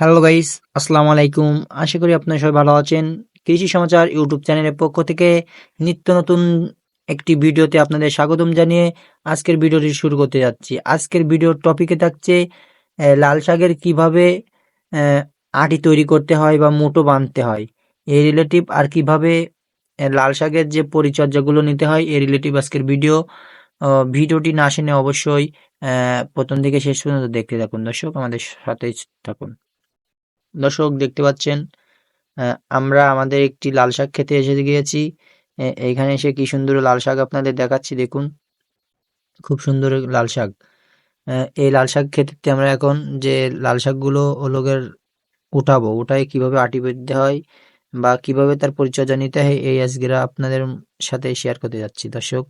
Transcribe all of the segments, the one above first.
Hello guys আসসালামু আলাইকুম আশা করি আপনারা সবাই ভালো আছেন। কৃষি সমাচার ইউটিউব চ্যানেলের পক্ষ থেকে নিত্য নতুন একটি ভিডিওতে আপনাদের স্বাগতম জানিয়ে আজকের ভিডিওটি শুরু করতে যাচ্ছি। আজকের ভিডিওর টপিকে থাকছে লাল শাকের কীভাবে আটি তৈরি করতে হয় বা মুটো বাঁধতে হয়। এই রিলেটিভ আর কীভাবে লাল শাকের যে পরিচর্যাগুলো নিতে হয়, এই রিলেটিভ আজকের ভিডিও ভিডিওটি না শুনে অবশ্যই প্রথম থেকে শেষ পর্যন্ত দেখতে থাকুন। দর্শক, আমাদের সাথেই থাকুন। দর্শক দেখতে পাচ্ছেন আমরা আমাদের একটি লাল শাক খেতে এসে গিয়েছি। এইখানে এসে কি সুন্দর লাল শাক আপনাদের দেখাচ্ছি, দেখুন। খুব সুন্দর লাল শাক। এই লাল শাক খেতে আমরা এখন যে লাল শাকগুলো ওলোগের উঠাবো উঠায় কীভাবে আটি বেঁধতে হয় বা কীভাবে তার পরিচর্যা নিতে হয়, এই আজকেরা আপনাদের সাথে শেয়ার করতে যাচ্ছি। দর্শক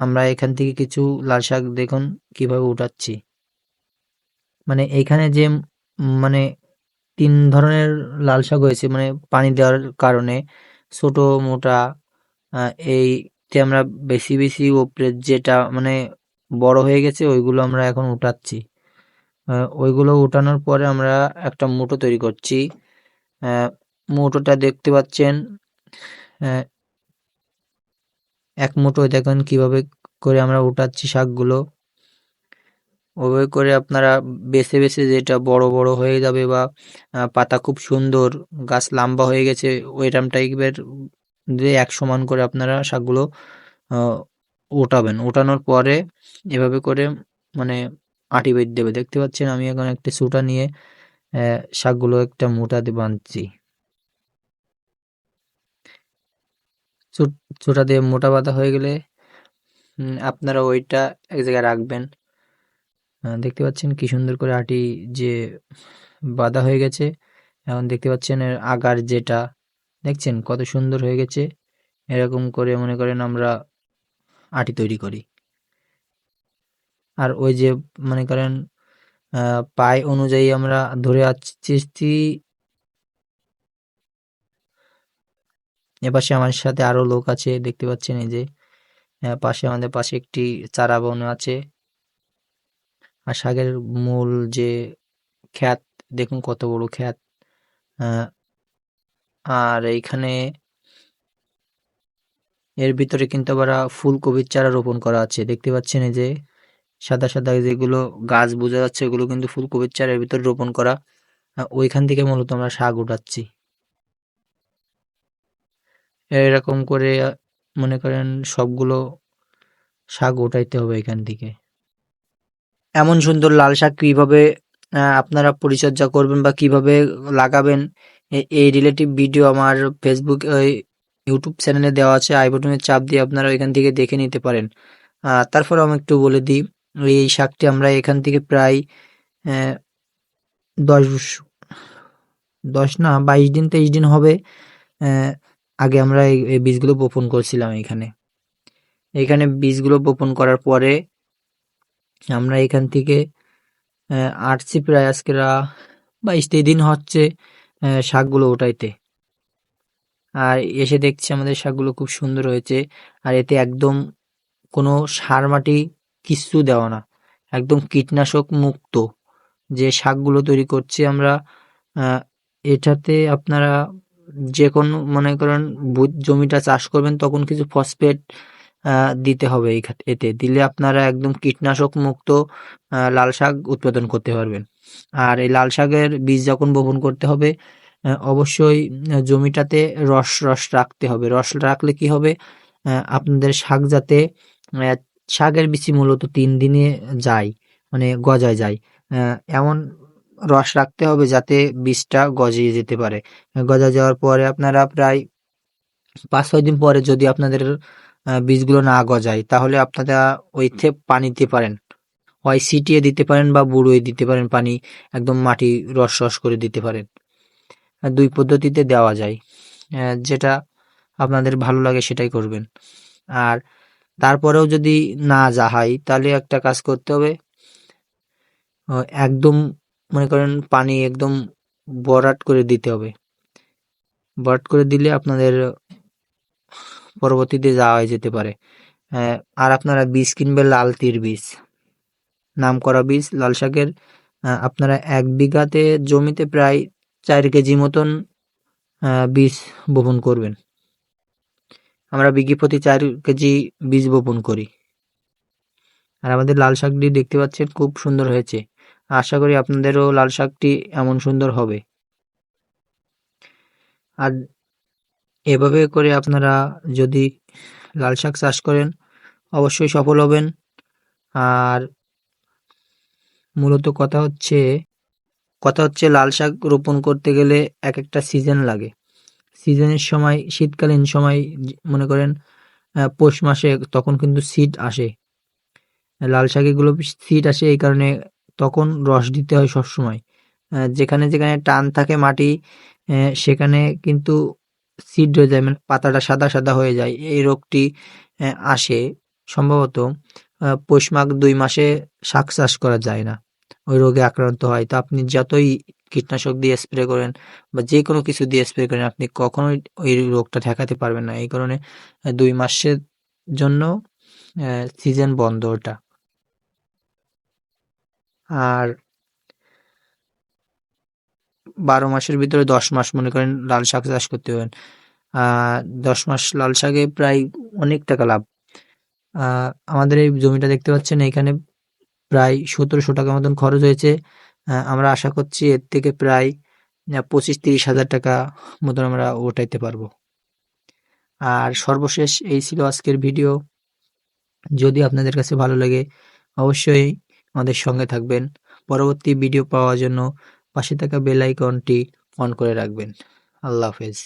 আমরা এখান থেকে কিছু লাল শাক দেখুন কীভাবে উঠাচ্ছি। মানে এইখানে যে মানে তিন ধরনের লাল শাক হয়েছে মানে পানি দেওয়ার কারণে। ছোট মোটা আহ, এইতে আমরা বেশি বেশি ওপরে যেটা মানে বড় হয়ে গেছে ওইগুলো আমরা এখন উঠাচ্ছি। আহ, ওইগুলো উঠানোর পরে আমরা একটা মুঠো তৈরি করছি। আহ, দেখতে পাচ্ছেন আহ, এক মুঠো দেখেন কীভাবে করে আমরা উঠাচ্ছি শাকগুলো। ওভাবে করে আপনারা বেছে বেছে যেটা বড় বড় হয়ে যাবে বা পাতা খুব সুন্দর গাছ লম্বা হয়ে গেছে ওইরকম টাইপের দিয়ে এক সমান করে আপনারা শাকগুলো আহ, ওঠাবেন ওঠানোর পরে এভাবে করে মানে আটি বেঁধে দেবে। দেখতে পাচ্ছেন আমি এখন একটা সুটা নিয়ে শাকগুলো একটা মোটাতে বাঁধছি। চুটা দিয়ে মোটা বাঁধা হয়ে গেলে আপনারা ওইটা এক জায়গায় রাখবেন। দেখতে পাচ্ছেন কি সুন্দর করে আটি যে বাঁধা হয়ে গেছে। এখন দেখতে পাচ্ছেন এর আগার যেটা, দেখছেন কত সুন্দর হয়ে গেছে। এরকম করে মনে করেন আমরা আটি তৈরি করি। আর ওই যে মনে করেন পাই অনুযায়ী আমরা ধরে আসছি এপাশে আমার সাথে আরও লোক আছে, দেখতে পাচ্ছেন এই যে পাশে আমাদের পাশে একটি চারা বন আছে। আর শাকের মূল যে খ্যাত, দেখুন কত বড় খ্যাত। আর এইখানে এর ভিতরে কিন্তু আবার ফুলকপির চারা রোপণ করা আছে। দেখতে পাচ্ছেন এই যে সাদা সাদা যেগুলো গাছ বোঝা যাচ্ছে ওগুলো কিন্তু ফুলকপির চারার ভিতরে রোপণ করা। ওইখান থেকে মূলত আমরা শাক উঠাচ্ছি। এরকম করে মনে করেন সবগুলো শাক উঠাইতে হবে এখান থেকে। এমন সুন্দর লাল শাক কীভাবে আপনারা পরিচর্যা করবেন বা কীভাবে লাগাবেন এই রিলেটিভ ভিডিও আমার ফেসবুক ইউটিউব চ্যানেলে দেওয়া আছে। আই বাটনের চাপ দিয়ে আপনারা এখান থেকে দেখে নিতে পারেন। তারপর আমি একটু বলে দিই, এই শাকটি আমরা এখান থেকে প্রায় দশ দশ না, বাইশ দিন, তেইশ দিন হবে আগে আমরা এই বীজগুলো বপন করছিলাম এখানে। এখানে বীজগুলো বপন করার পরে আমরা এখান থেকে আসছি প্রায় আজকে বাইশ তেইশ দিন হচ্ছে শাকগুলো ওটাইতে আর এসে দেখছি আমাদের শাকগুলো খুব সুন্দর হয়েছে, আর এতে একদম কোনো সার মাটি কিচ্ছু দেওয়া না। একদম কীটনাশক মুক্ত। যে শাকগুলো তৈরি করছি আমরা এটাতে আপনারা যে কোনো, মনে করেন জমিটা চাষ করবেন, তখন কিছু ফসফেট দিতে হবে এতে। দিলে আপনারা একদম কীটনাশক মুক্ত লাল শাক উৎপাদন করতে পারবেন। আর এই লাল শাকের বীজ যখন বপন করতে হবে অবশ্যই জমিটাতে রস রস রাখতে হবে। রস রাখলে কি হবে? আপনাদের শাক যাতে শাকের বিচি মূলত তিন দিনে যায় মানে গজায় যায়। এমন রস রাখতে হবে যাতে বীজটা গজিয়ে যেতে পারে। গজা যাওয়ার পরে আপনারা প্রায় পাঁচ ছয় দিন পরে যদি আপনাদের আহ, বীজগুলো না গজায় তাহলে আপনারা ওইতে পানি দিতে পারেন। হয় সিটিয়ে দিতে পারেন বা বুড়োয় দিতে পারেন পানি একদম মাটি রস রস করে দিতে পারেন। দুই পদ্ধতিতে দেওয়া যায়। যেটা আপনাদের ভালো লাগে সেটাই করবেন। আর তারপরেও যদি না যা হয় তাহলে একটা কাজ করতে হবে। একদম মনে করেন পানি একদম বরাট করে দিতে হবে। বরাট করে দিলে আপনাদের পরবর্তীতে যাওয়া যেতে পারে। আর আপনারা বীজ কিনবেন লাল তীর বীজ। নাম করা বীজ, লাল শাকের আপনারা এক বিঘাতে জমিতে প্রায় চার কেজি মতন বীজ বপন করবেন। আমরা বিঘি প্রতি চার কেজি বীজ বপন করি। আর আমাদের লাল শাকটি দেখতে পাচ্ছেন খুব সুন্দর হয়েছে। আশা করি আপনাদেরও লাল শাকটি এমন সুন্দর হবে। আর এভাবে করে আপনারা যদি লাল শাক চাষ করেন, অবশ্যই সফল হবেন। আর মূলত কথা হচ্ছে কথা হচ্ছে লাল শাক রোপণ করতে গেলে এক একটা সিজন লাগে সিজনের সময়, শীতকালীন সময় মনে করেন পৌষ মাসে তখন কিন্তু সিড আসে। লাল শাকেগুলো সিড আসে এই কারণে তখন রস দিতে হয় সবসময়। যেখানে যেখানে টান থাকে মাটি সেখানে কিন্তু সিড হয়ে যায় মানে পাতাটা সাদা সাদা হয়ে যায়, এই রোগটি আসে। সম্ভবত পৌষ মাঘ দুই মাসে শাক চাষ করা যায় না, ওই রোগে আক্রান্ত হয়। তো আপনি যতই কীটনাশক দিয়ে স্প্রে করেন বা যে কোনো কিছু দিয়ে স্প্রে করেন, আপনি কখনোই ওই রোগটা ঠেকাতে পারবেন না। এই কারণে দুই মাসের জন্য সিজন বন্ধ ওটা। আর বারো মাসের ভিতরে দশ মাস, মনে করেন লাল শাক চাষ করতে আহ, দশ মাস লাল শাকে প্রায় অনেক টাকা লাভ। আমাদের এই জমিটা দেখতে পাচ্ছেন, এখানে প্রায় সতেরোশো টাকা মতন খরচ হয়েছে। আমরা আশা করছি এর থেকে প্রায় পঁচিশ তিরিশ হাজার টাকা মতন আমরা ওঠাইতে পারব। আর সর্বশেষ এই ছিল আজকের ভিডিও। যদি আপনাদের কাছে ভালো লাগে, অবশ্যই আমাদের সঙ্গে থাকবেন। পরবর্তী ভিডিও পাওয়ার জন্য পাশে থাকা বেল আইকনটি অন করে রাখবেন। আল্লাহ হাফেজ।